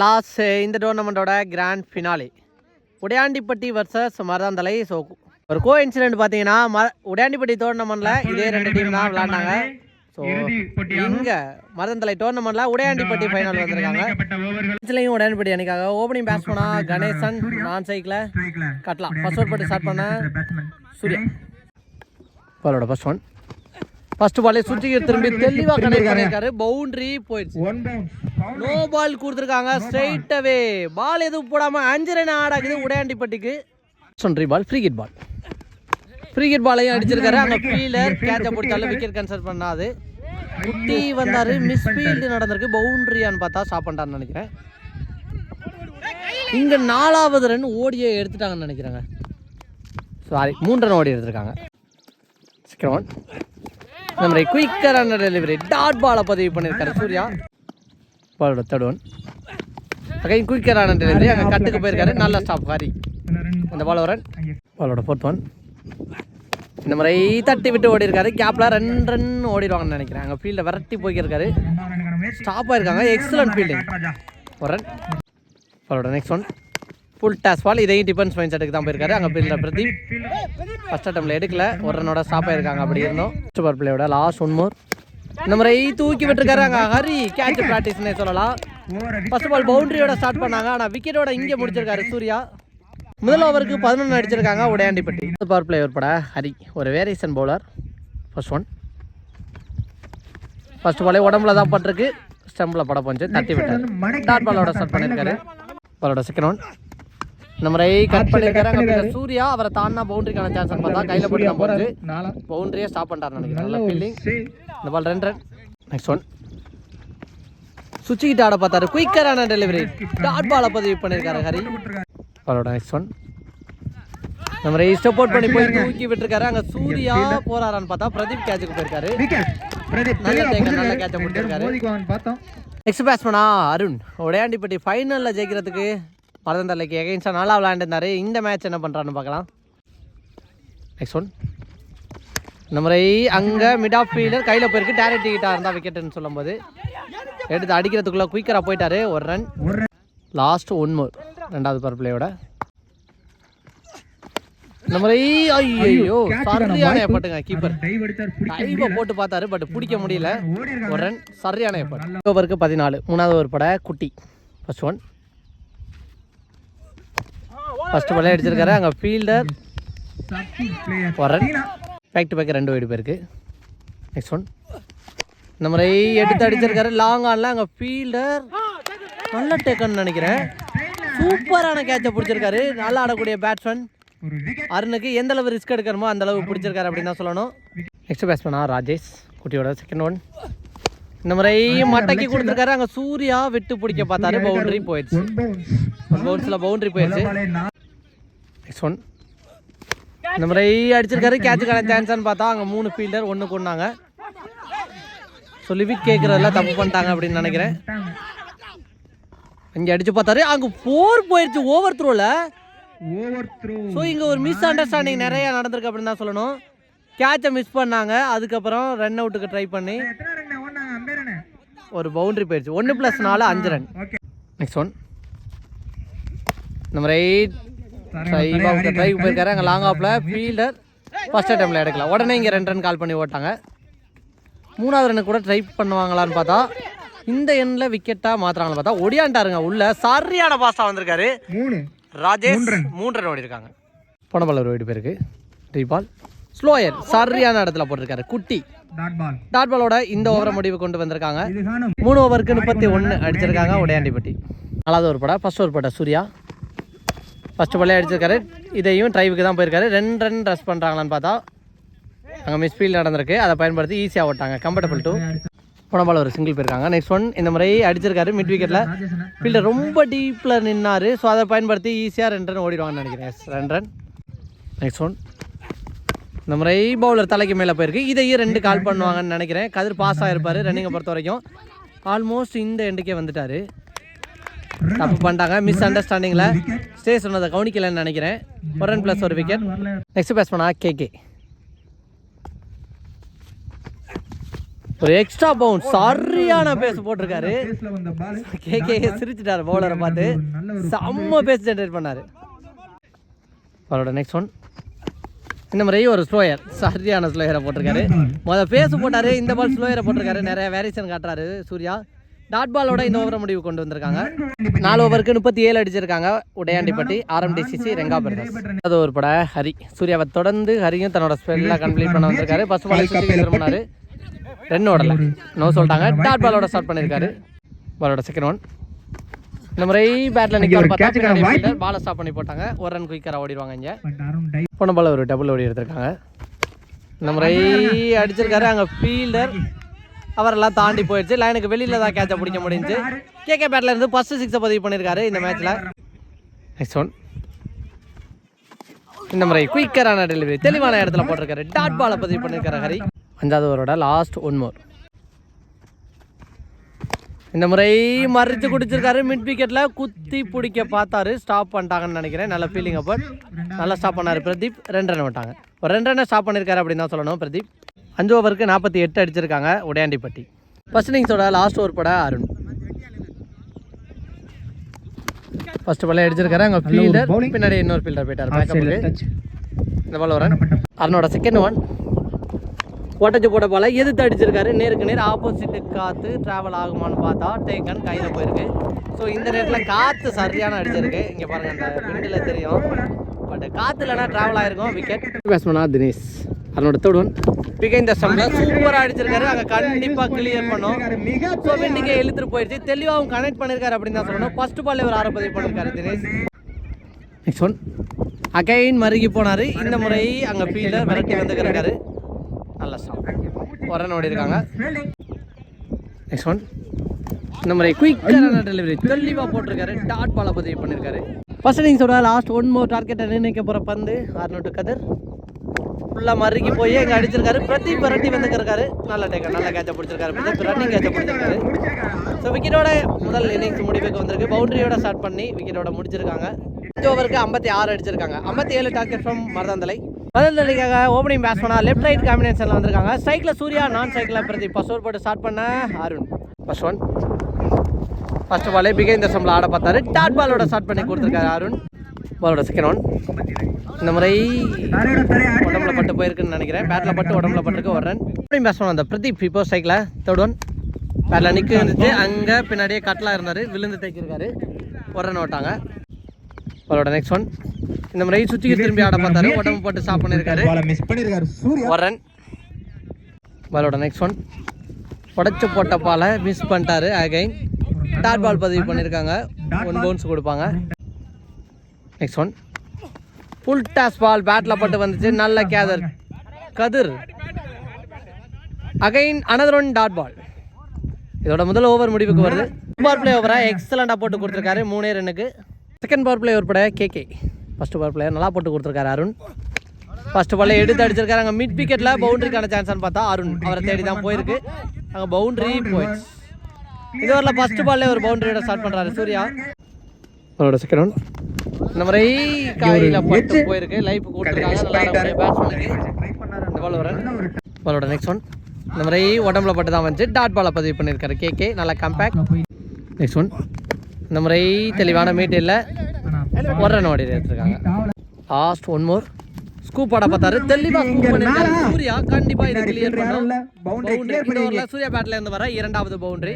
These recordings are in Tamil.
லாஸ் இந்த டோர்னமெண்ட்டோட grand finale Udaiyandipatti versus Maruthanthalai so ஒரு கோ இன்சிடென்ட் பார்த்தீங்கன்னா ம உடையாண்டிப்பட்டி டோர்னமெண்ட்டில் இதே ரெண்டு டீம் தான் விளாண்டாங்க ஸோ இங்கே மருதந்தலை டோர்னமெண்ட்டில் உடையாண்டிப்பட்டி ஃபைனல் வந்திருக்காங்க. இதுலையும் உடையாண்டிப்பட்டி அன்னைக்காக ஓப்பனிங் பேட்ஸ்மனா கணேசன் நான் சைக்கிளில் கட்டலாம். ஃபர்ஸ்ட் ஓவர் போட்டு ஸ்டார்ட் பண்ண சூர்யா. பாலோட ஃபர்ஸ்ட் ஒன் ஃபர்ஸ்ட் பாலே சுற்றி திரும்பி தெளிவாக கணிருக்காரு பவுண்டரி போயிடுச்சு. நோ பால் கொடுத்துருக்காங்க. ஸ்ட்ரைட் அவே பால் எதுவும் போடாம அஞ்சு ரன் ஆடாக்குது. உடையாண்டிப்பட்டிக்கு. சொன்றி ball free hit ball free hit பாலையும் அடிச்சிருக்காரு. அங்க ஃபீலர் கேட்ச பிடிச்சாலும் விக்கெட் கன்சல்ட் பண்ணாது. குட்டி வந்தாரு. மிஸ் ஃபீல்டு நடந்திருக்கு. பவுண்டரியான்னு பார்த்தா ஸ்டாப் பண்ணிட்டான்னு நினைக்கிறேன். இங்க நாலாவது ரன் ஓடியே எடுத்துட்டாங்கன்னு நினைக்கிறேங்க. சாரி மூன்று ரன் ஓடி எடுத்திருக்காங்க. செகண்ட் ஒன் நம்ம குயிக்கரான டெலிவரி டாட் பாலை பதிவு பண்ணியிருக்காரு. சூர்யா. பாலோட தடுவன். ஒன் அகைன் அங்கே கட்டுக்கு போயிருக்காரு. நல்ல ஸ்டாப் ஹாரி அந்த பால் பாலோட ஃபோர்த் ஒன் இந்த மாதிரி தட்டி விட்டு ஓடி இருக்காரு கேப்பில் ரெண்டு ரன் ஓடிடுவாங்கன்னு நினைக்கிறேன். அங்கே ஃபீல்டை விரட்டி போய்க்கிருக்காரு. ஸ்டாப்பாக இருக்காங்க எக்ஸலன்ட் ஃபீல்டிங் ஒரு ரன் பாலோட next one full toss ball இதையும் டிஃபென்ஸ் மைண்ட் செட்டுக்கு தான் போயிருக்காரு. அங்கே ஃபீல்டர் பிரதீப். ஃபர்ஸ்ட் அட்டம்ல எடுக்கல. ஒரு ரனோட ஸ்டாப்பாக இருக்காங்க அப்படி இருந்தோம். சூப்பர் பிளேயோட லாஸ்ட் ஒன் மோர் இந்த முறை தூக்கி விட்டுருக்காரு அங்கே ஹரி கேட்ச் ப்ராக்டிஸ்னே சொல்லலாம். ஃபர்ஸ்ட் பால் பவுண்டரியோட ஸ்டார்ட் பண்ணாங்க. ஆனால் விக்கெட்டோட இங்கே முடிச்சிருக்காரு சூர்யா. முதல் ஓவருக்கு பதினொன்று அடிச்சிருக்காங்க உடையாண்டிப்பட்டி. பவர் பிளே உட்பட ஹரி ஒரு variation bowler first one first பாலே உடம்புல தான் பட்டிருக்கு. ஸ்டம்பில் பட போச்சு தட்டி விட்டார். டாட் பாலோட ஸ்டார்ட் பண்ணியிருக்காரு பாலோட செகண்ட் ஒன் இந்த முறை கட் பின்னர் சூர்யா அவரை தாண்டா பவுண்டரிக்கான சான்ஸ் பார்த்தா கையில் போட்டு போச்சு பவுண்டரியே ஸ்டாப் பண்ணிட்டார் நினைக்கிறேன். நல்ல ஃபீல்டிங் இந்த பால் ரெண்டு ரன் நெக்ஸ்ட் ஒன் சுவிட்ச் ஆட பார்த்தாரு. குயிக்கரான டெலிவரி டாட் பாலை பதிவு பண்ணியிருக்காரு ஹரி. பாலோட நெக்ஸ்ட் ஒன் மாதிரி சப்போர்ட் பண்ணி போய் தூக்கி விட்டுருக்காரு. அங்கே சூர்யா போறாரான்னு பார்த்தா பிரதீப் கேட்சுக்கு போயிருக்காரு. நல்ல டேக்கர் நல்ல கேட்ச முடிச்சிருக்காரு நெக்ஸ்ட் பேட்ஸ்மனா அருண். உடையாண்டிப்பட்டி ஃபைனலில் ஜெயிக்கிறதுக்கு மருதந்தலைக்கு எகைன்ஸ்டாக நல்லா விளையாண்டுருந்தாரு. இந்த மேட்ச் என்ன பண்ணுறான்னு பார்க்கலாம். நெக்ஸ்ட் ஒன் இந்த முறை அங்கே மிட் ஆஃப் ஃபீல்டர் கையில் போயிருக்கு. டேரக்ட் கிட்டா இருந்தால் விக்கெட்டுன்னு சொல்லும்போது. எடுத்து அடிக்கிறதுக்குள்ளே குயிக்கராக போயிட்டாரு. ஒரு ரன் லாஸ்ட் ஒன் மோர் ரெண்டாவது பவர் பிளேயோட இந்த முறை ஐயோ சரியான எஃபர்ட்டுங்க கீப்பர் டைவை போட்டு பார்த்தாரு பட் பிடிக்க முடியல. ஒரு ரன் சரியான எஃபர்ட் ஓவருக்கு பதினாலு. மூணாவது ஓவர் பட குட்டி. ஃபர்ஸ்ட் ஒன் ஃபஸ்ட்டு பாலே அடிச்சிருக்காரு. அங்கே ஃபீல்டர் ஒரு ரன் பேக் டு பேக் ரெண்டு வீடு போயிருக்கு. நெக்ஸ்ட் ஒன் இந்த முறை எடுத்து அடிச்சிருக்காரு. லாங் ஆனில் அங்கே ஃபீல்டர் நல்ல டேக்கன் நினைக்கிறேன். சூப்பரான கேட்சை பிடிச்சிருக்காரு. நல்லா ஆடக்கூடிய பேட்ஸ்மேன் அருணுக்கு எந்த அளவு ரிஸ்க் எடுக்கணுமோ அந்த அளவு பிடிச்சிருக்காரு அப்படின்னு தான் சொல்லணும். நெக்ஸ்ட் பேட்ஸ்மேனா ராஜேஷ் குட்டியோட செகண்ட் ஒன் இந்த முறை மட்டைக்கு கொடுத்துருக்காரு. அங்கே சூர்யா விட்டு பிடிக்க பார்த்தாரு. பவுண்டரி போயிடுச்சு. ஒன் பவுன்ஸில் பவுண்டரி போயிடுச்சு. நெக்ஸ்ட் ஒன் இந்த முறை அடிச்சிருக்காரு. கேட்சுக்கான சான்ஸ்னு பார்த்தா அங்கே மூணு ஃபீல்டர் ஒன்று கொண்டாங்க ஸோ லிவிட் கேட்குறதெல்லாம் தப்பு பண்ணிட்டாங்க அப்படின்னு நினைக்கிறேன். இங்கே அடிச்சு பார்த்தாரு. அங்கே ஃபோர் போயிடுச்சு ஓவர் த்ரோவில் ஸோ இங்கே ஒரு மிஸ் அண்டர்ஸ்டாண்டிங் நிறைய நடந்திருக்கு அப்படின்னு தான் சொல்லணும். கேட்சை மிஸ் பண்ணாங்க. அதுக்கப்புறம் ரன் அவுட்டுக்கு ட்ரை பண்ணி. ஒரு பவுண்டரி போயிடுச்சு ஒன்று ப்ளஸ் நாலு அஞ்சு ரன் நெக்ஸ்ட் ஒன் நம்ம ரைட் ட்ரைவாக ட்ரைவ் போயிருக்காரு. அங்கே லாங் ஆஃபில் ஃபீல்டர் ஃபஸ்ட் டைமில் எடுக்கல உடனே இங்கே ரெண்டு ரன் கால் பண்ணி ஓட்டாங்க. மூணாவது ரன்னு கூட ட்ரை பண்ணுவாங்களான்னு பார்த்தா இந்த எண்ணில் விக்கெட்டாக மாத்துறாங்கன்னு பார்த்தா ஒடியாண்டாருங்க உள்ள. சரியான பாஸ்டாக வந்திருக்காரு. ராஜேஷ் மூன்று ரன் ஓடி இருக்காங்க போன பால் ஒரு ஓடி போயிருக்கு. த்ரீ பால் ஸ்லோயர் சரியான இடத்துல போட்டிருக்காரு. குட்டி. டாட் பாலோட இந்த ஓவரை முடிவு கொண்டு வந்திருக்காங்க. மூணு ஓவருக்கு முப்பத்தி ஒன்று அடிச்சிருக்காங்க. உடையாண்டிப்பட்டி நாலாவது ஒரு படம். ஃபர்ஸ்ட் ஒரு படம். சூர்யா. ஃபர்ஸ்ட் பாலே அடிச்சிருக்காரு. இதையும் ட்ரைவுக்கு தான் போயிருக்காரு. ரெண்டு ரன் ரஸ் பண்ணுறாங்களான்னு பார்த்தா அங்கே மிஸ்ஃபீல்ட் நடந்திருக்கு. அதை பயன்படுத்தி ஈஸியாக ஓட்டாங்க. கம்ஃபர்டபுள் டூ போன பால் ஒரு சிங்கிள் போயிருக்காங்க. நெக்ஸ்ட் ஒன் இந்த முறை அடிச்சிருக்காரு மிட் விக்கெட்டில் ஃபீல்டர் ரொம்ப டீப்பில் நின்னாரு. ஸோ அதை பயன்படுத்தி ஈஸியாக ரெண்டு ரன் ஓடிடுவாங்கன்னு நினைக்கிறேன். ரெண்டு ரன் நெக்ஸ்ட் ஒன் இந்த முறை பவுலர் தலைக்கு மேலே போயிருக்கு. இதையும் ரெண்டு கால் பண்ணுவாங்கன்னு நினைக்கிறேன். கதிர் பாஸ் ஆகிருப்பார் ரன்னிங்கை பொறுத்த வரைக்கும். ஆல்மோஸ்ட் இந்த எண்டுக்கே வந்துட்டாரு. தப்பு பண்ணிட்டாங்க. மிஸ் அண்டர்ஸ்டாண்டிங்கில் ஸ்டே சொன்னதை கவனிக்கலைன்னு நினைக்கிறேன். ஒரு ரன் ப்ளஸ் ஒரு விக்கெட் நெக்ஸ்ட் பேட்ஸ்மேனா கேகே ஒரு எக்ஸ்ட்ரா பவுண்ட் சரியான பேஸ் போட்டிருக்காரு. கேகே சிரிச்சிட்டாரு பவுலரை பார்த்து. செம்ம பேஸ் ஜென்ரேட் பண்ணாரு. அவரோட நெக்ஸ்ட் ஒன் இந்த மாதிரி ஒரு ஸ்லோயர் சரியான ஸ்லோயரை போட்டிருக்காரு. முதல் ஃபேஸ் போட்டாரு இந்த பால் ஸ்லோயரை போட்டிருக்காரு. நிறைய வேரியேஷன் காட்டுறாரு சூர்யா. டாட் பாலோட இந்த ஓவரை முடிவு கொண்டு வந்திருக்காங்க. நாலு ஓவருக்கு முப்பத்தி ஏழு அடிச்சிருக்காங்க. உடையாண்டிப்பட்டி ஆர்எம்டிசிசி ரெங்கா பிரதர்ஸ் அது ஒரு பட ஹரி. சூர்யாவை தொடர்ந்து ஹரியும் தன்னோட ஸ்பெல்லாம் கம்ப்ளீட் பண்ண வந்திருக்காரு. ஃபர்ஸ்ட் பால் சுற்றி திரும்பினாரு ரெண்டு ஓடல. நோ சொல்லிட்டாங்க. டாட் பாலோட ஸ்டார்ட் பண்ணியிருக்காரு பாலோட செகண்ட் ஒன் இந்த முறை பேட்ல நிக்கிற பார்த்தா பாலை ஸ்டாப் பண்ணி போட்டாங்க. ஒரு ரன் குயிக்கரா ஓடிடுவாங்க இங்க. போன பால் ஒரு டபுள் ஓடி எடுத்திருக்காங்க. இந்த முறை அடிச்சிருக்காரு. அங்க ஃபீல்டர் அவரெல்லாம் தாண்டி போயிடுச்சு. லைனுக்கு வெளியில தான் கேட்ச பிடிக்க முடிஞ்சு. கேகே பேட்ல இருந்து ஃபர்ஸ்ட் சிக்ஸை பதிவு பண்ணியிருக்காரு இந்த மேட்ச்ல நெக்ஸ்ட் ஒன் இந்த முறை குயிக்கரான டெலிவரி தெளிவான இடத்துல போட்டிருக்காரு. டாட் பாலை பதிவு பண்ணியிருக்காரு ஹரி அஞ்சாவது ஓவரோட லாஸ்ட் ஒன் மோர் இந்த முறை மறித்து குடிச்சிருக்காரு. மிட் விக்கெட்ல குத்தி பிடிக்க பார்த்தாரு. ஸ்டாப் பண்ணிட்டாங்கன்னு நினைக்கிறேன். நல்ல ஃபீலிங் அப்போ. நல்லா ஸ்டாப் பண்ணாரு பிரதீப். ரெண்டு ரன் விட்டாங்க. ஒரு ரெண்டு ரன் ஸ்டாப் பண்ணியிருக்காரு அப்படின்னு தான் சொல்லணும் பிரதீப். அஞ்சு ஓவருக்கு நாற்பத்தி எட்டு அடிச்சிருக்காங்க உடையாண்டிப்பட்டி. ஃபர்ஸ்ட் இன்னிங்ஸோட லாஸ்ட் ஓவர் பட அருண். ஃபர்ஸ்ட் பாலே அடிச்சிருக்காரு. அங்கே ஃபீல்டர் பின்னாடி இன்னொரு ஃபீல்டர் போயிட்டார். டச் இந்த பால் வரேன் அருணோட செகண்ட் ஒன் ஓட்டச்சு போட்ட பால எதிர்த்து அடிச்சிருக்காரு. நேருக்கு நேர் ஆப்போசிட்டு காற்று ட்ராவல் ஆகுமான்னு பார்த்தா டேக்கன் கையில் போயிருக்கு. ஸோ இந்த நேரத்தில் காற்று சரியான அடிச்சிருக்கு. இங்கே பாருங்க அந்த விண்டில் தெரியும். பட் காற்று இல்லைனா ட்ராவல் ஆயிருக்கும். விக்கெட் பேட்ஸ்மனா தினேஷ். அருணோட தேர்ட் ஒன் பிகை இந்த ஸ்டம்பில் சூப்பராக அடிச்சிருக்காரு. அங்கே கண்டிப்பாக கிளியர் பண்ணோம். மிக ஸோ விண்டிங்கே இழுத்துட்டு போயிடுச்சு தெளிவாகவும் கனெக்ட் பண்ணியிருக்காரு அப்படின்னு தான் சொல்லணும். ஃபர்ஸ்ட் பால் ஒரு ஆறு பதிவு பண்ணியிருக்காரு தினேஷ். நெக்ஸ்ட் ஒன் அகைன் மருகி போனார். இந்த முறை அங்கே ஃபீல்டர் விரட்டி வந்துருக்காரு நல்ல ஸ்டாப் ஒரு ரன் ஓடி இருக்காங்க. நெக்ஸ்ட் ஒன் இந்த மாதிரி குயிக்கான டெலிவரி தெளிவாக போட்டிருக்காரு. டாட் பாலை பதிவு பண்ணியிருக்காரு ஃபர்ஸ்ட் இன்னிங்ஸோட லாஸ்ட் ஒன் மோர் டார்கெட்டை நிர்ணயிக்க போகிற பந்து ஆறுநூட்டு கதிர். ஃபுல்லாக மறுக்கி போய் இங்கே அடிச்சிருக்காரு. பிரதீப் ரெட்டி வந்துருக்காரு நல்ல டேக்கர் நல்ல கேட்சை பிடிச்சிருக்காரு. பிரதீப் ரன்னிங் கேட்சை பிடிச்சிருக்காரு. ஸோ விக்கெட்டோட முதல் இன்னிங்ஸ் முடிவுக்கு வந்திருக்கு. பவுண்டரியோட ஸ்டார்ட் பண்ணி விக்கெட்டோட முடிச்சிருக்காங்க. அஞ்சு ஓவருக்கு ஐம்பத்தி ஆறு அடிச்சிருக்காங்க. ஐம்பத்தி ஏழு டார்கெட் ஃப்ரம் மருதந்தலை. மதந்தடிக்காக ஓப்பனிங் பேட்ஸ்மனா லெஃப்ட் ரைட் காம்பினேஷனில் வந்திருக்காங்க. சைக்கிள் சூர்யா நான் சைக்கிளில் பிரதீப். பசோர் போட்டு ஸ்டார்ட் பண்ண அருண். ஃபர்ஸ்ட் ஒன் ஃபர்ஸ்ட் பாலே பிகைந்த சம்பளம் ஆட பார்த்தாரு. டாட் பாலோட ஸ்டார்ட் பண்ணி கொடுத்துருக்காரு அருண். பாலோட செகண்ட் ஒன் இந்த முறை உடம்புல பட்டு போயிருக்குன்னு நினைக்கிறேன். பேட்டில் பட்டு உடம்புல பட்டுருக்கு ஒரு ரன் ஓப்பனிங் பண்ண அந்த பிரதீப் இப்போ சைக்கிளில் தேர்ட் ஒன் பேட்டில் நிற்க இருந்துச்சு. அங்கே பின்னாடியே கட்டலாக இருந்தார். விழுந்து தைக்கிருக்காரு ஒரு ரன் ஓட்டாங்க. அவரோட நெக்ஸ்ட் ஒன் இந்த முறை சுற்றி திரும்பி ஆட பார்த்தாரு. உடம்பு போட்டு ஸ்டாப் பண்ணியிருக்காரு பால மிஸ் பண்ணிருக்காரு. சூர்யா. ஒரு ரன் பாலோட நெக்ஸ்ட் ஒன் உடச்சு போட்ட பாலை மிஸ் பண்ணிட்டாரு அகைன் டாட் பால் பதிவு பண்ணியிருக்காங்க ஒன் பவுன்ஸ் கொடுப்பாங்க. Next one full toss ball battle பட்டு வந்துச்சு. நல்ல Kedar. Kathir. Again another one dot ball இதோட முதல் ஓவர் முடிவுக்கு வருது. பவர் பிளே ஓவரா எக்ஸலண்டாக போட்டு கொடுத்துருக்காரு. மூணே ரன்னுக்கு. செகண்ட் பவர் பிளே உட்பட கேகே ஃபர்ஸ்ட் பவர் பிளேயர் நல்லா போட்டு கொடுத்துருக்காரு அருண். ஃபர்ஸ்ட் பால்ல எடுத்து அடிச்சிருக்காரு. அங்கே மிட் விக்கெட்டில் பவுண்டரிக்கான சான்ஸ்னு பார்த்தா அருண். அவரை தேடி தான் போயிருக்கு. அங்கே பவுண்டரி போயிடுச்சு. இது வரல ஃபர்ஸ்ட் பால்ல ஒரு பவுண்டரியோட ஸ்டார்ட் பண்ணுறாரு சூர்யா. அவரோட செகண்ட் ஒன் இந்த முறை காயில பட்டு போயிருக்கு. லைஃப் கொடுத்துருக்காங்க. பால் பாலோட நெக்ஸ்ட் ஒன் இந்த மாதிரி உடம்புல பட்டு தான் வந்துச்சு. டாட் பாலை பதிவு பண்ணியிருக்காரு கேகே நல்லா கம்பேக்ட் நெக்ஸ்ட் ஒன் இந்த முறை தெளிவான மீட் இல்லை ஒரு ஓடி எடுத்துருக்காங்க. லாஸ்ட் ஒன் மோர் ஸ்கூப் ஆட பார்த்தாரு. தெளிவா சூர்யா கண்டிப்பா இதை கிளியர் பண்ணும். சூர்யா பேட்ல இருந்து வர இரண்டாவது பவுண்டரி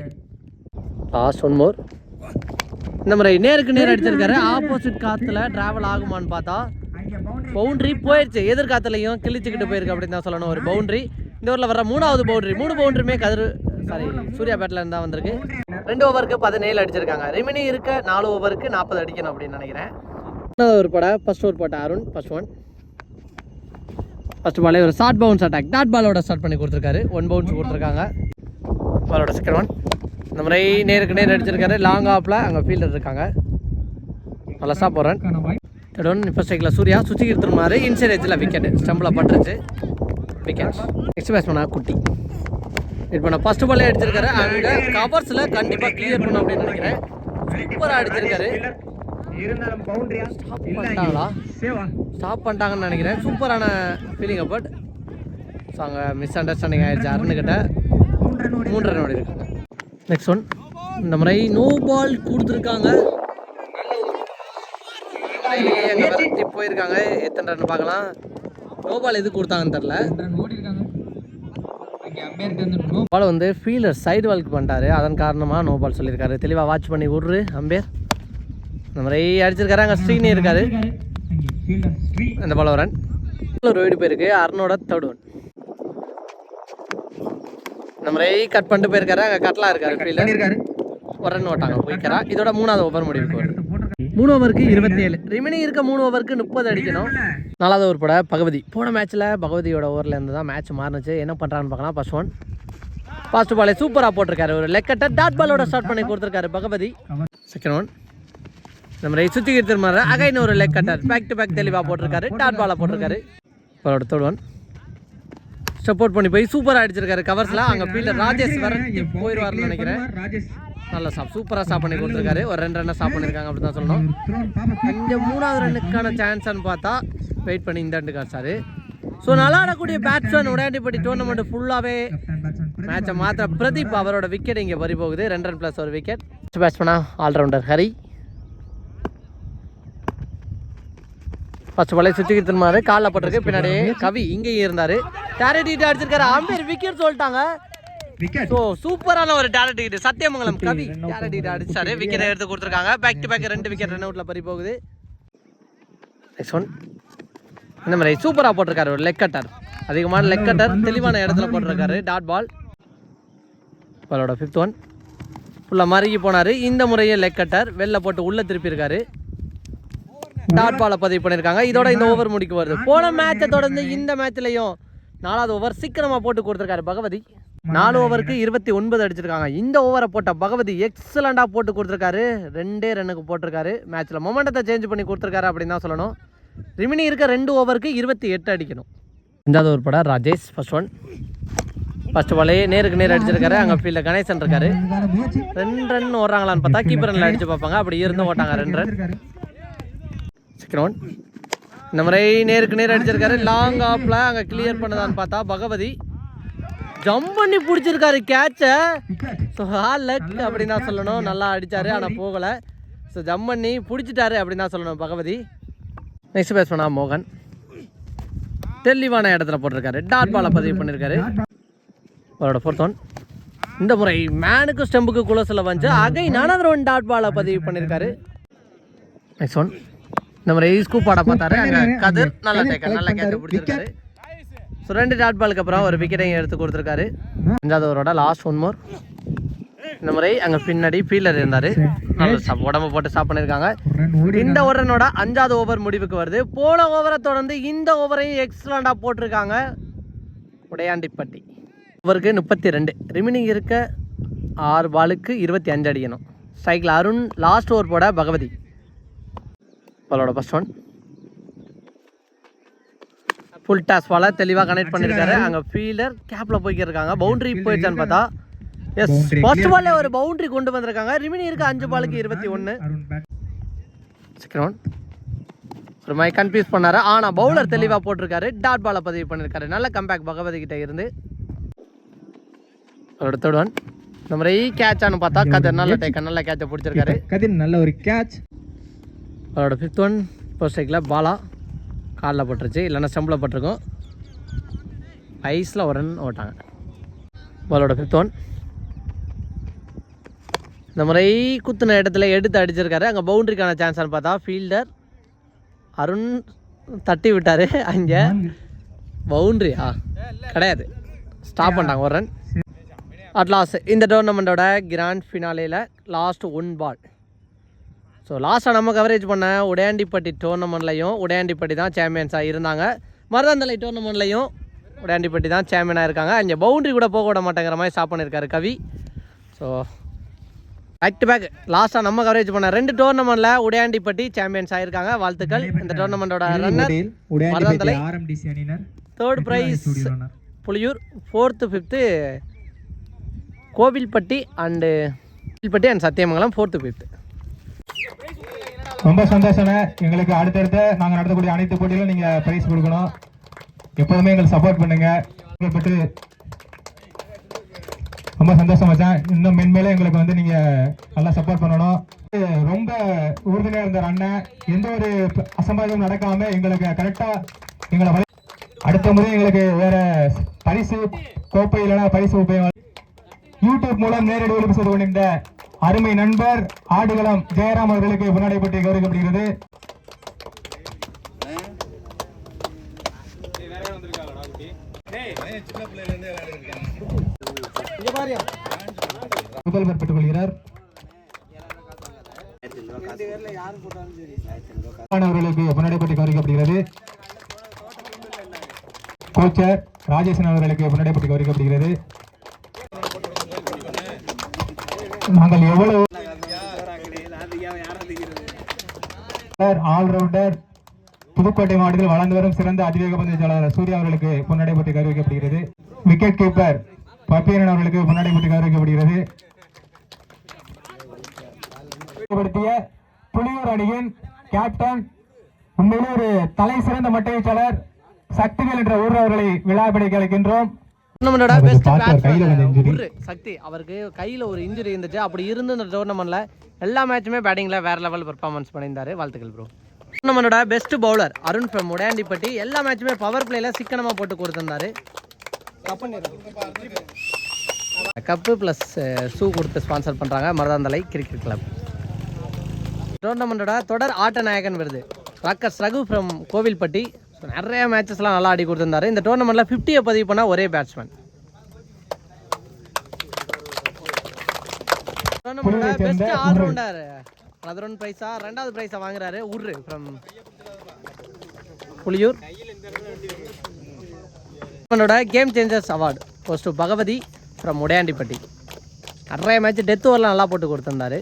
லாஸ்ட் ஒன் மோர் இந்த முறை நேருக்கு நேர் அடிச்சிருக்காரு. ஆப்போசிட் காத்துல டிராவல் ஆகுமான்னு பார்த்தா பவுண்டரி போயிடுச்சு எதிர்காத்துலையும் கிழிச்சுக்கிட்டு போயிருக்கு அப்படின்னு தான் சொல்லணும். ஒரு பவுண்டரி இந்த ஓவரில் வர மூணாவது பவுண்டரி மூணு பவுண்டரியுமே கதிர் சாரி சூர்யா பேட்டில் இருந்தா வந்திருக்கு. ரெண்டு ஓவருக்கு பதினேழு அடிச்சிருக்காங்க. ரிமினி இருக்க நாலு ஓவருக்கு நாற்பது அடிக்கணும் அப்படின்னு நினைக்கிறேன். ஒரு பட ஃபர்ஸ்ட் ஓவர் போட்ட அருண் ஃபர்ஸ்ட் ஒன் ஃபர்ஸ்ட் பாலே ஒரு ஷார்ட் பவுன்ஸ் அட்டாக் டாட் பாலோட ஸ்டார்ட் பண்ணி கொடுத்துருக்காரு. ஒன் பவுன்ஸ் கொடுத்துருக்காங்க. பாலோட செகண்ட் ஒன் இந்த முறை நேருக்கு நேர் அடிச்சிருக்காரு. லாங் ஆப்பில் அங்கே ஃபீல்டர் இருக்காங்க. நல்லா போகிறேன் தேர்ட் ஒன் இப்போ ஸ்ட்ரைக்கில் சூர்யா சுற்றி திரும்பினாரு இன்சைட் எஜ்ஜில் விக்கெட் ஸ்டம்பில் பட்டுருச்சு. விக்கெட் நெக்ஸ்ட் பேட்ஸ்மேனா குட்டி. இப்போ நான் ஃபர்ஸ்ட் பாலே அடிச்சிருக்காரு. அங்கே கவர்ஸில் கண்டிப்பாக கிளியர் பண்ணும் அப்படின்னு நினைக்கிறேன். சூப்பராக அடிச்சிருக்காரு. இருந்தாலும் பவுண்டரியா ஸ்டாப் பண்ணிட்டாங்களா? ஸ்டாப் பண்ணிட்டாங்கன்னு நினைக்கிறேன். சூப்பரான ஃபீலிங் பட் ஸோ அங்கே மிஸ் அண்டர்ஸ்டாண்டிங் ஆயிடுச்சு அருண்கிட்ட மூன்றரை ரன் இருக்காங்க நெக்ஸ்ட் ஒன் இந்த முறை நோ பால் கொடுத்துருக்காங்க. போயிருக்காங்க. எத்தனை ரன் பார்க்கலாம். நோ பால் எது கொடுத்தாங்கன்னு தெரில வந்து பால் வந்து ஃபீல்டர் சைடு வால்க்கு பண்ணிட்டாரு. அதன் காரணமாக நோ பால் சொல்லியிருக்காரு. தெளிவாக வாட்ச் பண்ணி விட்ரு அம்பேர். இந்த மாதிரி அடிச்சிருக்காரு அங்கே ஸ்ரீனி இருக்காரு. அந்த பால் ரன் ஒரு வீடு போயிருக்கு. அருணோட தேர்ட் ஒன் மாதிரி கட் பண்ணிட்டு போயிருக்காரு. அங்கே கட்லாம் இருக்காரு ஒரு ரன் ஓட்டாங்க. போய்க்கிறா இதோட மூணாவது ஓவர் முடிவுக்கு போட்டிருக்காரு மூணு ஓவருக்கு இருபத்தி ஏழு ரிமைனிங் இருக்க மூணு ஓவருக்கு முப்பது அடிக்கணும். நாலாவது ஓவர் போட பகவதி. போன மேட்ச்சில் பகவதியோட ஓவரில் இருந்து தான் மேட்ச் மாறுனுச்சு. என்ன பண்ணுறான்னு பார்க்கலாம். ஃபர்ஸ்ட் ஒன் ஃபர்ஸ்ட் பாலே சூப்பராக போட்டிருக்காரு. ஒரு லெக்கட்டை டாட் பாலோட ஸ்டார்ட் பண்ணி கொடுத்துருக்காரு பகவதி. செகண்ட் ஒன் நம்ம ரை சுற்றி திரும்ப அகைன் ஒரு leg cutter back to back தெளிவாக போட்டிருக்காரு. டாட் பாலை போட்டிருக்காரு. அவரோட தேர்ட் ஒன் சப்போர்ட் பண்ணி போய் சூப்பராக அடிச்சிருக்காரு கவர்ஸில் அங்கே ஃபீல்டர் ராஜேஷ் வரட்டி போயிடுவார்னு நினைக்கிறேன். ராஜேஷ். நல்லா சாப் சூப்பராக ஸ்டாப் பண்ணி கொடுத்துருக்காரு. ஒரு ரெண்டு ரன்னை ஸ்டாப் பண்ணியிருக்காங்க அப்படி தான் சொல்லணும். இந்த மூணாவது ரன்னுக்கான சான்ஸ்னு பார்த்தா வெயிட் பண்ணி இந்த ரெண்டு காசாரு ஸோ நல்லா ஆடக்கூடிய பேட்ஸ்மேன் உடையாண்டிப்பட்டி டோர்னமெண்ட் ஃபுல்லாகவே மேட்சை மாத்திர பிரதீப் அவரோட விக்கெட் இங்கே வரி போகுது. ரெண்டு ரன் ப்ளஸ் ஒரு விக்கெட் பேட்ஸ்மேனா ஆல்ரவுண்டர் ஹரி. ஃபர்ஸ்ட் பாலே சுற்றி திரும்பாரு காலில் போட்டிருக்கு. பின்னாடி கவி இங்கேயும் இருந்தார். டேரக்ட் அடிச்சிருக்காரு. அம்பேர் விக்கெட் சொல்லிட்டாங்க. ஸோ சூப்பரான ஒரு direct hit Sathyamangalam Kavi. Direct hit அடிச்சாரு விக்கெட் எடுத்து கொடுத்துருக்காங்க. பேக் டு பேக் ரெண்டு விக்கெட் ரன் அவுட்ல பறி போகுது. நெக்ஸ்ட் ஒன் இந்த மாதிரி சூப்பராக போட்டிருக்காரு ஒரு லெக் கட்டர் அதிகமான லெக் கட்டர் தெளிவான இடத்துல போட்டிருக்காரு. டாட் பால் பாலோட ஃபிஃப்த் ஒன் ஃபுல்லாக மறுகி போனார். இந்த முறையும் லெக் கட்டர் வெளில போட்டு உள்ளே திருப்பியிருக்காரு டாட் பாலை பதிவு பண்ணியிருக்காங்க இதோட இந்த ஓவர் முடிக்க வருது. போன மேட்சை தொடர்ந்து இந்த மேட்ச்லையும் நாலாவது ஓவர் சீக்கிரமாக போட்டு கொடுத்துருக்காரு பகவதி. நாலு ஓவருக்கு இருபத்தி ஒன்பது அடிச்சிருக்காங்க. இந்த ஓவரை போட்ட பகவதி எக்ஸலண்டாக போட்டு கொடுத்துருக்காரு. ரெண்டே ரன்னுக்கு போட்டிருக்காரு. மேட்ச்சில் மொமெண்டத்தை சேஞ்ச் பண்ணி கொடுத்துருக்காரு அப்படின்னு தான் சொல்லணும். ரிமினி இருக்க ரெண்டு ஓவருக்கு இருபத்தி எட்டு அடிக்கணும். ரெண்டாவது ஒரு படம். ராஜேஷ் ஃபர்ஸ்ட் ஒன் ஃபர்ஸ்ட் பாலே நேருக்கு நேர் அடிச்சிருக்காரு. அங்கே ஃபீல்டில் கணேசன் இருக்காரு. ரெண்டு ரன் ஓடுறாங்களான்னு பார்த்தா கீப்பர் ரன்ல அடிச்சு பார்ப்பாங்க. அப்படி இருந்து ஓட்டாங்க ரெண்டு ரன் செகண்ட் ஒன் இந்த முறை நேருக்கு நேர் அடிச்சிருக்காரு. லாங் ஆஃப்ல அங்கே கிளியர் பண்ணதான்னு பார்த்தா பகவதி ஜம்ப் பண்ணி பிடிச்சிருக்காரு கேட்சை ஸோ ஹால் லக் அப்படின்னு தான் சொல்லணும். நல்லா அடிச்சாரு ஆனால் போகலை. ஸோ ஜம்ப் பண்ணி பிடிச்சிட்டாரு அப்படின்னு தான் சொல்லணும் பகவதி. நெக்ஸ்ட் பண்ணா மோகன். தெளிவான இடத்துல போட்டிருக்காரு. டாட் பாலை பதிவு பண்ணியிருக்காரு அவரோட ஃபோர்த் ஒன் இந்த முறை மேனுக்கு ஸ்டெம்புக்கு குலசில் வந்து அகை நானதர் ஒன் டாட் பாலை பதிவு பண்ணியிருக்காரு நெக்ஸ்ட் ஒன் இந்த முறை ஸ்கூப் ஆட பார்த்தாரு. அங்கே கதிர். நல்ல டேக்கர் நல்ல கேட்ச பிடிச்சிருக்காரு. ஸோ ரெண்டு டாட் பாலுக்கு அப்புறம் ஒரு விக்கெட்டையும் எடுத்து கொடுத்துருக்காரு. அஞ்சாவது ஓவரோட லாஸ்ட் ஒன் மோர் இந்த முறை அங்கே பின்னாடி ஃபீல்டர் இருந்தார். உடம்பு போட்டு ஸ்டாப் பண்ணியிருக்காங்க இந்த ஓவரனோட அஞ்சாவது ஓவர் முடிவுக்கு வருது. போன ஓவரை தொடர்ந்து இந்த ஓவரையும் எக்ஸலண்டாக போட்டிருக்காங்க. உடையாண்டிப்பட்டி. ஓவருக்கு முப்பத்தி ரெண்டு ரிமைனிங் இருக்க ஆறு பாலுக்கு இருபத்தி அஞ்சு அடிக்கணும். ஸ்ட்ரைக்கில் அருண் லாஸ்ட் ஓவர் போட பகவதி. பாலோட ஃபர்ஸ்ட் ஒன் ஃபுல் டாஸ் பால தெளிவாக கனெக்ட் பண்ணியிருக்காரு அங்கே ஃபீல்டர் கேப்பில் போய்க்கிருக்காங்க பவுண்டரி போயிடுச்சான்னு பார்த்தா. எஸ் ஃபர்ஸ்ட் பால்ல ஒரு பவுண்டரி கொண்டு வந்திருக்காங்க. ரிமினி இருக்க அஞ்சு பாலுக்கு இருபத்தி ஒன்று ஒன் ஒரு மாதிரி கன்ஃபியூஸ் பண்ணாரு. ஆனால் பவுலர் தெளிவாக போட்டிருக்காரு. டாட் பாலை பதிவு பண்ணியிருக்காரு நல்ல கம்பேக் பகவதி கிட்ட இருந்து. தேர்ட் ஒன் இந்த மாதிரி கேட்சான்னு பார்த்தா கதர் நல்ல டேக்க நல்ல கேட்சை பிடிச்சிருக்காரு. கதிர் நல்ல ஒரு கேட்ச் அவரோட ஃபிஃப்த் ஒன் ஃபர்ஸ்ட் ஸ்ட்ரைக்கில் பாலா காலில் போட்டுருச்சு இல்லைன்னா ஸ்டம்பில் பட்டிருக்கும். ஐஸில் ஒரு ரன் ஓட்டாங்க. பாலோட ஃபிஃப்த் ஒன் இந்த முறை குத்துன இடத்துல எடுத்து அடிச்சிருக்காரு. அங்கே பவுண்டரிக்கான சான்ஸ்னு பார்த்தா ஃபீல்டர் அருண் தட்டி விட்டார். அங்கே பவுண்ட்ரியா கிடையாது. ஸ்டாப் பண்ணிட்டாங்க ஒரு ரன் அட் லாஸ்ட் இந்த டோர்னமெண்ட்டோட கிராண்ட் ஃபினாலேயில் லாஸ்ட் ஒன் பால் ஸோ லாஸ்ட்டாக நம்ம கவரேஜ் பண்ண உடையாண்டிப்பட்டி டோர்னமெண்ட்லையும் உடையாண்டிப்பட்டி தான் சாம்பியன்ஸாக இருந்தாங்க. மருதந்தலை டோர்னமெண்ட்லையும் உடையாண்டிப்பட்டி தான் சாம்பியனாக இருக்காங்க. அங்கே பவுண்டரி கூட போக விட மாட்டேங்கிற மாதிரி ஸ்டாப் பண்ணியிருக்காரு Kavi. So back to back லாஸ்ட்டாக நம்ம கவரேஜ் பண்ண ரெண்டு டோர்னமெண்ட்டில் உடையாண்டிப்பட்டி சாம்பியன்ஸ் ஆகிருக்காங்க வாழ்த்துக்கள். இந்த டோர்னமெண்ட்டோட ரன்னர் அணியினர். Third prize Puliyur fourth fifth Kovilpatti and Kovilpatti and Sathyamangalam fourth fifth ரொம்ப சந்தோஷமே எங்களுக்கு அடுத்தடுத்த நாங்கள் நடத்தக்கூடிய அனைத்து போட்டியிலும் நீங்கள் பிரைஸ் கொடுக்கணும். எப்போதுமே எங்களுக்கு சப்போர்ட் பண்ணுங்க. பட்டு ரொம்ப சந்தோஷம் வச்சேன் இன்னும் மென்மேலும் எங்களுக்கு வந்து நீங்கள் நல்லா சப்போர்ட் பண்ணணும். ரொம்ப உறுதுணையாக இருந்தார் அண்ணன் எந்த ஒரு அசம்பாதமும் நடக்காம எங்களுக்கு கரெக்டாக எங்களை வழி- அடுத்த முறை எங்களுக்கு வேற பரிசு கோப்பை இல்லைன்னா பரிசு உபயோகம் யூடியூப் மூலம் நேரடி ஒளிபரப்பு செய்து கொண்டிருந்த அருமை நண்பர் ஆடுகளம் ஜெயராம் அவர்களுக்கு முன்னாடிப்பட்டு கௌரவிக்கப்படுகிறது. முதல்வர் பெற்றுக் கொள்கிறார் அவர்களுக்கு முன்னாடிப்பட்டு கௌரவிக்கப்படுகிறது. கோச்சர் ராஜேசன் அவர்களுக்கு முன்னாடிப்பட்டு கௌரவிக்கப்படுகிறது. நாங்கள் எவ்வளவு ஆல்ரவுண்டர் புதுக்கோட்டை மாவட்டத்தில் வளர்ந்து வரும் சிறந்த அதிவேக பந்தயச்சாளர் சூர்யா அவர்களுக்கு முன்னாடிப்பட்டு கௌரவிக்கப்படுகிறது. விக்கெட் கீப்பர் பப்பீரன் அவர்களுக்கு முன்னாடிப்பட்டு கௌரவிக்கப்படுகிறது. படுத்திய புலியூர் அணியின் கேப்டன் உண்மையிலே ஒரு தலை சிறந்த மட்டையீச்சாளர் சக்திகள் என்ற ஊர் அவர்களை விழாப்படை கலைக்கின்றோம் டோர்னமெண்டோட பெஸ்ட். உரு சக்தி. அவருக்கு கையில் ஒரு இன்ஜுரி இருந்துச்சு. அப்படி இருந்து இந்த டோர்னமெண்ட்ல எல்லா மேட்சுமே பேட்டிங்கில் வேற லெவல் பெர்ஃபார்மன்ஸ் பண்ணியிருந்தாரு. வாழ்த்துக்கள் bro டோர்னமெண்டோட best bowler Arun from Udaiyandipatti எல்லா மேட்சுமே பவர் பிளேல சிக்கனமாக போட்டு கொடுத்திருந்தாரு. கப்பு ப்ளஸ் ஷூ கொடுத்து ஸ்பான்சர் பண்ணுறாங்க மருதாந்தலை கிரிக்கெட் கிளப் டோர்னமெண்ட்டோட தொடர் ஆட்ட நாயகன் விருது. Rockers Raghu from Kovilpatti so நிறைய மேட்சஸ்லாம் நல்லா ஆடி கொடுத்திருந்தாரு. இந்த டோர்னமெண்ட்டில் ஃபிஃப்டியை பதிவு பண்ண ஒரே பேட்ஸ்மேன் சேர்ந்த பெஸ்ட் ஆல்ரவுண்டர் பதினொன்று ப்ரைஸா ரெண்டாவது ப்ரைஸை வாங்குறாரு உரு from Puliyur. டோர்னமெண்ட்டோட game changers award goes to Bhagavathi from Udaiyandipatti. நிறைய மேட்ச் டெத் ஓவரில் நல்லா போட்டு கொடுத்திருந்தாரு.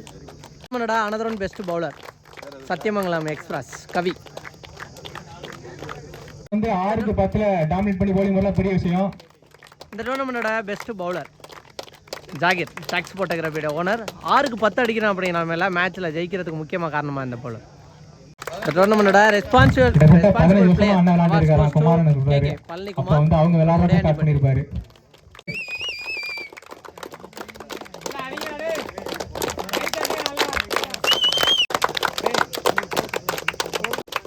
டோர்னமெண்ட்டோட another one best bowler Sathyamangalam express Kavi. வந்து ஆறுக்கு பத்துல டாமினேட் பண்ணி போலிங் வரலாம் பெரிய விஷயம். இந்த டோர்னமெண்ட்டோட பெஸ்ட் பவுலர் ஜாகிர் டாக்ஸ் போட்டோகிராஃபியோட ஓனர் ஆறுக்கு பத்து அடிக்கிறோம் அப்படிங்கிற மேல மேட்ச்சில் ஜெயிக்கிறதுக்கு முக்கியமாக காரணமாக இந்த பவுலர் இந்த டோர்னமெண்ட்டோட ரெஸ்பான்சிபிள் பழனி வந்து அவங்க விளையாடுறத ஸ்டார்ட் பண்ணிருப்பாரு.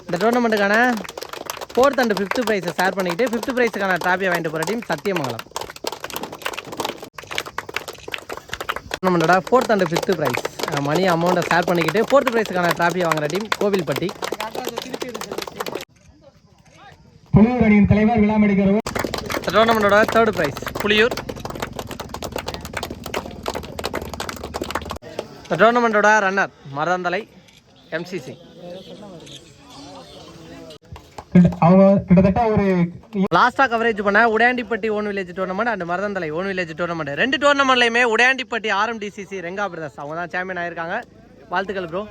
இந்த டோர்னமெண்ட்டுக்கான ஃபோர்த் அண்ட் ஃபிஃப்த் ப்ரைஸை ஷேர் பண்ணிக்கிட்டு ஃபிஃப்த் ப்ரைஸுக்கான டிராஃபியை வாங்கிட்டு போகிற team Sathyamangalam. டோர்னமெண்ட்டோட fourth and fifth prize money அமௌண்ட்டை ஷேர் பண்ணிக்கிட்டு ஃபோர்த் ப்ரைஸுக்கான டிராஃபியை வாங்குற டீம் கோவில்பட்டி. புலியூர் அணியின் தலைவர் டோர்னமெண்ட்டோட தேர்ட் ப்ரைஸ் புலியூர். இந்த டோர்னமெண்ட்டோட ரன்னர் மருதந்தலை எம்சிசி கிட்டத்தட்ட ஒரு கவரேஜ் பண்ண Udaiyandipatti own village tournament and Maruthanthalai own village tournament ரெண்டு டோர்னமெண்ட்லயுமே உடையாண்டிப்பட்டி ஆர்எம்டிசிசி ரெங்கா பிரதர்ஸ் அவங்க தான் சாம்பியன் ஆயிருக்காங்க. வாழ்த்துக்கள் ப்ரோ